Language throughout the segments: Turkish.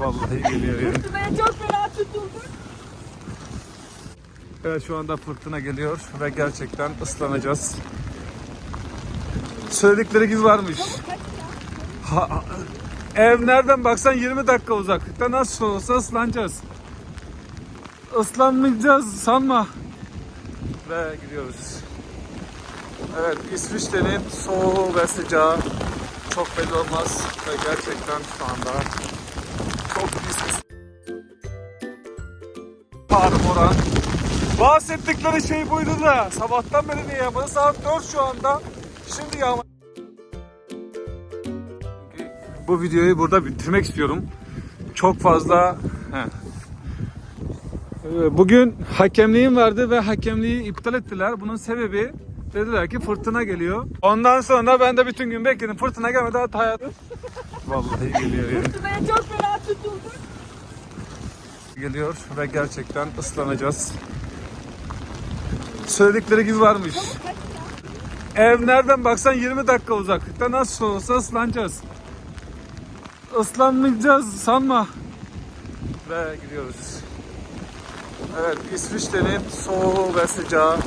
Vallahi geliyor. Ben çok fena tutuldum. Evet şu anda fırtına geliyor ve gerçekten ıslanacağız. Söyledikleri gibi varmış. Ha- ev nereden baksan 20 dakika uzaklıkta nasıl olsa ıslanacağız. Islanmayacağız sanma. Ve gidiyoruz. Evet İsviçre'nin soğuğu ve sıcağı çok belli olmaz ve gerçekten şu anda Marmora. Bahsettikleri şey buydu da sabahtan beri niye yapmadı? Saat 4 şu anda. Şimdi yağma. Bu videoyu burada bitirmek istiyorum. Çok fazla. Ee, Bugün hakemliğim vardı ve hakemliği iptal ettiler. Bunun sebebi dediler ki fırtına geliyor. Ondan sonra ben de bütün gün bekledim. Fırtına gelmedi hatta hayat. Vallahi geliyor yani. Ben çok. Geliyor ve gerçekten ıslanacağız. Söyledikleri gibi varmış. Ev nereden baksan 20 dakika uzaklıkta nasıl olsa ıslanacağız. Islanmayacağız sanma. Ve gidiyoruz. Evet İsviçre'nin soğuğu ve sıcağı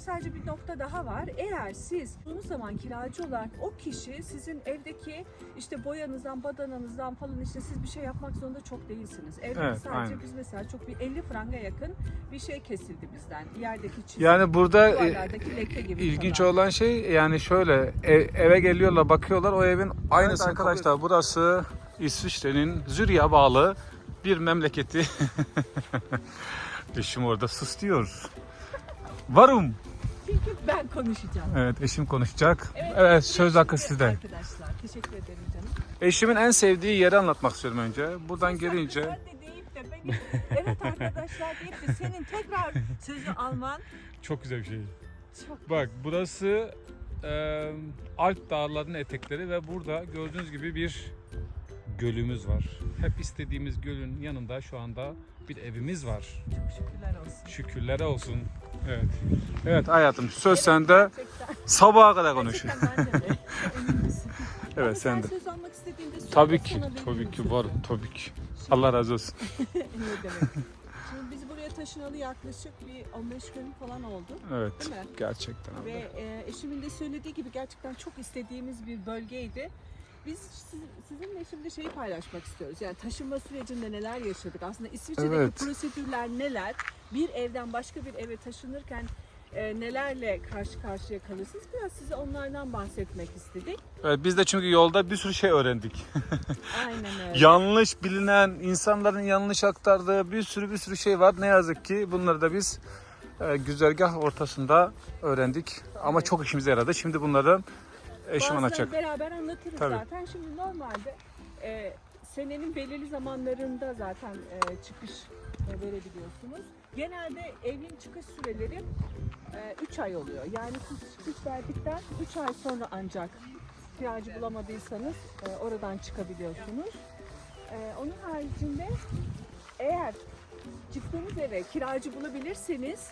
Sadece bir nokta daha var. Eğer siz uzun zaman kiracı olarak o kişi sizin evdeki işte boyanızdan, badananızdan falan işte siz bir şey yapmak zorunda çok değilsiniz. Evde Evet, sadece aynen. biz mesela çok bir 50 franga yakın bir şey kesildi bizden. Yerdeki çizim, Yani burada e, duvarlardaki leke gibi ilginç falan. olan şey yani şöyle ev- eve geliyorlar bakıyorlar o evin aynısı arkadaşlar burası İsviçre'nin Zürih'e bağlı bir memleketi. Eşim orada sus diyor. Varım. Çünkü ben konuşacağım. Evet eşim konuşacak. Evet, söz hakkı sizde. Arkadaşlar teşekkür ederim canım. Eşimin en sevdiği yeri anlatmak istiyorum önce. Buradan Sen- gelince Sen de deyip de beni evet arkadaşlar deyip de senin tekrar sözü alman çok güzel bir şey. çok Bak burası e, Alp dağlarının etekleri ve burada gördüğünüz gibi bir gölümüz var. Hep istediğimiz gölün yanında şu anda bir evimiz var. çok şükürler olsun. Şükürler olsun. Evet. Evet hayatım söz sende. Gerçekten, Sabaha kadar konuş. Evet sen de. söz almak istediğinde söyle, Tabii ki. Tabii ki var. Tabii ki. Allah razı olsun. ne demek. Şimdi biz buraya taşınalı yaklaşık bir 15 gün falan oldu. Evet. Değil mi? Gerçekten Ve e, eşimin de söylediği gibi gerçekten çok istediğimiz bir bölgeydi. Biz siz- sizinle şimdi şeyi paylaşmak istiyoruz. Yani taşınma sürecinde neler yaşadık? Aslında İsviçre'deki Evet. prosedürler neler? Bir evden başka bir eve taşınırken e, nelerle karşı karşıya kalırsınız? Biraz size onlardan bahsetmek istedik. Evet, biz de çünkü yolda bir sürü şey öğrendik. Aynen öyle. yanlış bilinen, insanların yanlış aktardığı bir sürü bir sürü şey var. Ne yazık ki bunları da biz e, güzergah ortasında öğrendik. Ama çok işimize yaradı. Şimdi bunları eşim anlatacak. beraber anlatırız Tabii. zaten. Şimdi normalde e, senenin belirli zamanlarında zaten e, çıkış e, verebiliyorsunuz. Genelde evin çıkış süreleri 3 ay oluyor. Yani siz çıkış verdikten 3 ay sonra ancak kiracı bulamadıysanız e, oradan çıkabiliyorsunuz. E, onun haricinde eğer çıktığınız eve kiracı bulabilirseniz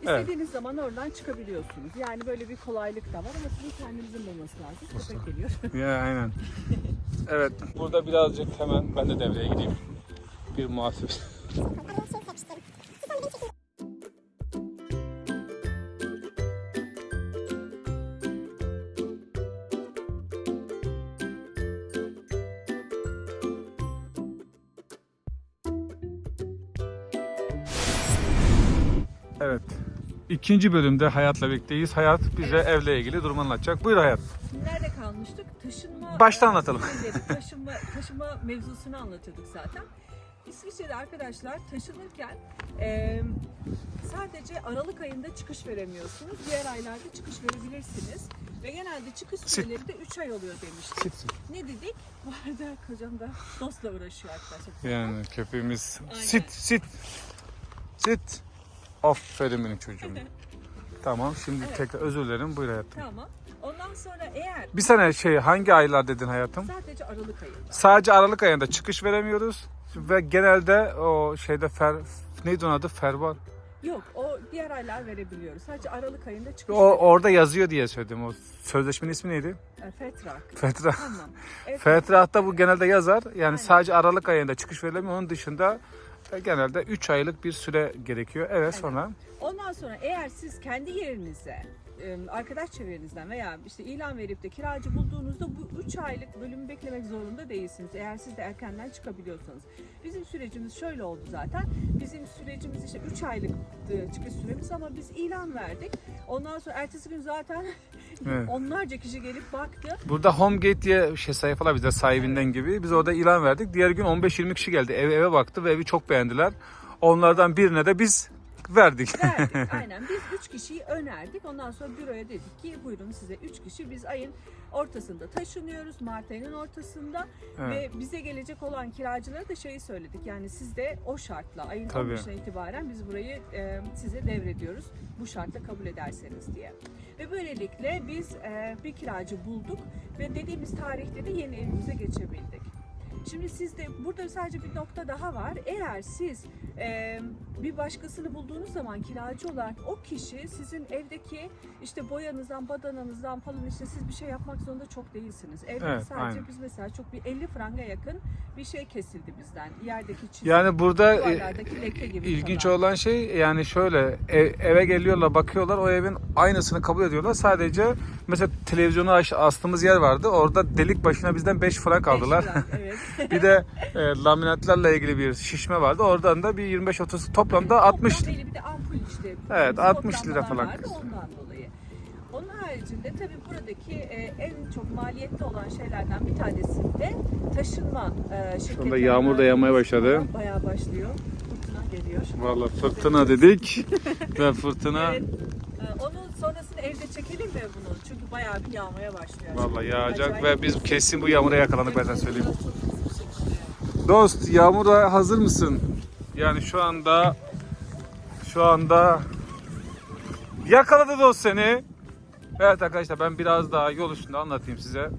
istediğiniz zaman oradan çıkabiliyorsunuz. Yani böyle bir kolaylık da var ama sizin kendinizin bulması lazım. Köpek geliyor. Ya aynen. Evet. Burada birazcık hemen ben de devreye gireyim. Bir muhasebe. Evet. İkinci bölümde Hayat'la birlikteyiz. Hayat bize evle ilgili durumu anlatacak. Buyur Hayat. Nerede kalmıştık? Taşınma Baştan e, anlatalım. taşınma taşıma mevzusunu anlatıyorduk zaten. İsviçre'de arkadaşlar taşınırken e, sadece Aralık ayında çıkış veremiyorsunuz. Diğer aylarda çıkış verebilirsiniz. Ve genelde çıkış süreleri de 3 ay oluyor demiştik. Sit, sit. Ne dedik? Bu arada kocam da dostla uğraşıyor arkadaşlar. Yani köpeğimiz Aynen. sit sit sit. Aferin benim çocuğum. tamam şimdi Evet. tekrar özür dilerim buyur hayatım. Tamam. Ondan sonra eğer Bir sene şey hangi aylar dedin hayatım? sadece Aralık ayında. Sadece Aralık ayında çıkış veremiyoruz ve genelde o şeyde fer neydi onun adı ferbar. Yok o Diğer aylar verebiliyoruz. Sadece Aralık ayında çıkış O orada yazıyor diye söyledim. O sözleşmenin ismi neydi? E, Fetrak. Fetra. Tamam. Evet. Bu genelde yazar. Yani sadece Aralık ayında çıkış verilemiyor. Onun dışında genelde 3 aylık bir süre gerekiyor. Evet sonra. Ondan sonra eğer siz kendi yerinize e, arkadaş çevrenizden veya işte ilan verip de kiracı bulduğunuzda bu 3 aylık bölümü beklemek zorunda değilsiniz. Eğer siz de erkenden çıkabiliyorsanız. Bizim sürecimiz şöyle oldu zaten. Bizim sürecimiz işte 3 aylık e, çıkış süremiz ama biz ilan verdik. Ondan sonra ertesi gün zaten Evet. onlarca kişi gelip baktı. Burada Homegate diye şey sayfalar bizde sahibinden gibi. Biz orada ilan verdik. Diğer gün 15-20 kişi geldi. Ev, eve baktı ve evi çok beğendiler. Onlardan birine de biz verdik. Verdik aynen. Biz üç kişiyi önerdik. Ondan sonra büroya dedik ki buyurun size üç kişi. Biz ayın ortasında taşınıyoruz. Mart ayının ortasında. Evet. Ve bize gelecek olan kiracılara da şeyi söyledik. Yani siz de o şartla ayın Tabii. 15'ine itibaren biz burayı e, size devrediyoruz. Bu şartla kabul ederseniz diye. Ve böylelikle biz e, bir kiracı bulduk ve dediğimiz tarihte de yeni evimize geçebildik. Şimdi sizde burada sadece bir nokta daha var. Eğer siz e, bir başkasını bulduğunuz zaman kiracı olarak o kişi sizin evdeki işte boyanızdan, badananızdan falan işte siz bir şey yapmak zorunda çok değilsiniz. Evde Evet, sadece aynen. biz mesela çok bir 50 franga yakın bir şey kesildi bizden. Yerdeki çizim, Yani burada e, duvarlardaki leke gibi ilginç falan. olan şey yani şöyle ev- eve geliyorlar bakıyorlar o evin aynısını kabul ediyorlar. Sadece mesela televizyonu aç- astığımız yer vardı. Orada delik başına bizden 5 frank Beş aldılar. frank, evet. bir de e, laminatlarla ilgili bir şişme vardı. Oradan da bir 25-30 toplamda 60 Toplam belli bir de ampul işte. Evet, Bizim 60 lira falan vardı kız. ondan dolayı. Onun haricinde tabii buradaki e, en çok maliyetli olan şeylerden bir tanesi de taşınma e, şirketlerine yağmur da yağmaya başladı. Bayağı başlıyor. Fırtına geliyor. Vallahi fırtına dedik ve fırtına Evet. E, onun sonrasını evde çekelim mi bunu? Çünkü bayağı bir yağmaya başlıyor. vallahi yağacak Acayip. ve biz kesin bu yağmura yakalandık ben sana söyleyeyim. Şekilde. Dost yağmura hazır mısın? Yani şu anda şu anda yakaladı dost seni. Evet arkadaşlar ben biraz daha yol üstünde anlatayım size.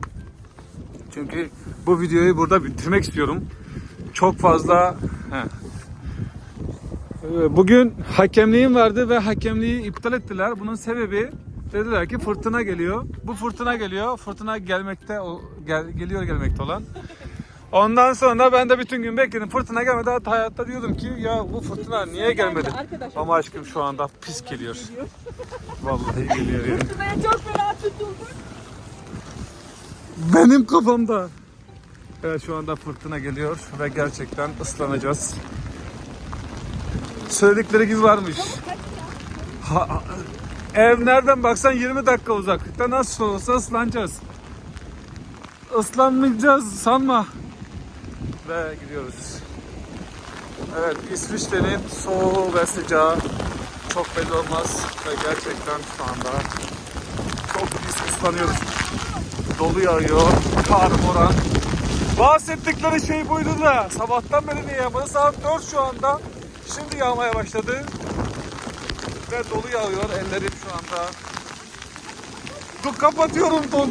Çünkü bu videoyu burada bitirmek istiyorum. Çok fazla. Ee, Bugün hakemliğim vardı ve hakemliği iptal ettiler. Bunun sebebi dediler ki fırtına geliyor. Bu fırtına geliyor. Fırtına gelmekte o gel, geliyor gelmekte olan. Ondan sonra ben de bütün gün bekledim. Fırtına gelmedi. Hatta hayatta diyordum ki ya bu fırtına niye gelmedi? Ama aşkım şu anda pis geliyor. Vallahi geliyor yani. Fırtınaya çok fena tutulduk. Benim kafamda. Evet şu anda fırtına geliyor ve gerçekten ıslanacağız. Söyledikleri gibi varmış. Ha- ev nereden baksan 20 dakika uzaklıkta nasıl olsa ıslanacağız. Islanmayacağız sanma. Ve gidiyoruz. Evet İsviçre'nin soğuğu ve sıcağı çok belli olmaz ve gerçekten şu anda çok pis ıslanıyoruz dolu yağıyor, kar moran. Bahsettikleri şey buydu da sabahtan beri niye yağmadı? Saat 4 şu anda. Şimdi yağmaya başladı. Ve dolu yağıyor ellerim şu anda. Dur kapatıyorum don.